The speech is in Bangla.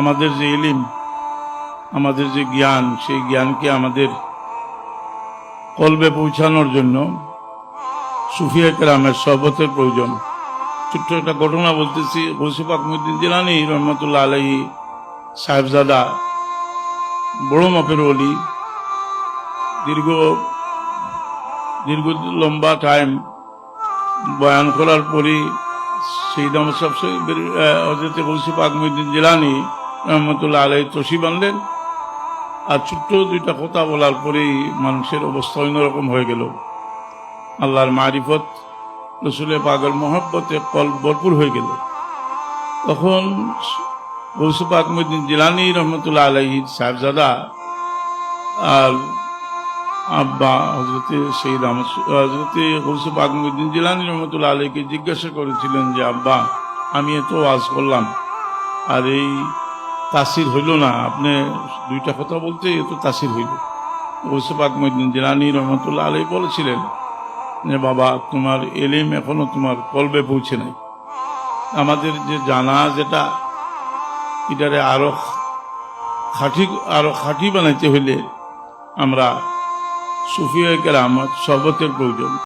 আমাদের যে ইলিম, আমাদের যে জ্ঞান, সেই জ্ঞানকে আমাদের কলবে পৌঁছানোর জন্য সুফিয়া কেরামের সহবতের প্রয়োজন। ছোট্ট একটা ঘটনা বলতেছি। গৌসুফ আকমুদ্দিন জিলানি রহমতুল্লাহ আলহী সাহেবজাদা, বড় মাপের অলি দীর্ঘ দীর্ঘ লম্বা টাইম বয়ান করার পরই সেই দাম সবসময় হজরত গৌসুফ আকমুদ্দিন জিলানি রহমতুল্লাহ আলহী তসি বানলেন। আর ছোট্ট দুইটা কথা বলার পরেই মানুষের অবস্থা অন্যরকম হয়ে গেল। আল্লাহর মারিফত, রসুলের পাগল মহব্বতে কল ভরপুর হয়ে গেল। তখন গৌসুফ আকমুদ্দিন জিলানি রহমতুল্লাহ আলহী সাহেবজাদা আর আব্বা হজরতে সেই রাম হজরতে গৌসুফ আকমুদ্দিন জিলানি রহমতুল্লাহ আলহীকে জিজ্ঞাসা করেছিলেন যে, আব্বা, আমি এত ওয়াজ করলাম। আর এই তাসির হইল না। আপনি দুইটা কথা বলতে এত তাসির হইল। গৌসুফ আকমুদ্দিন জিলানি রহমতুল্লাহ আলহী বলেছিলেন যে, বাবা, তোমার এলিম এখনও তোমার কলবে পৌঁছে নাই। আমাদের যে জানা যেটা এটারে আরও খাঁটি আরও খাঁটি বানাইতে হইলে আমরা সুফিয়া কেরামত শরবতের প্রয়োজন।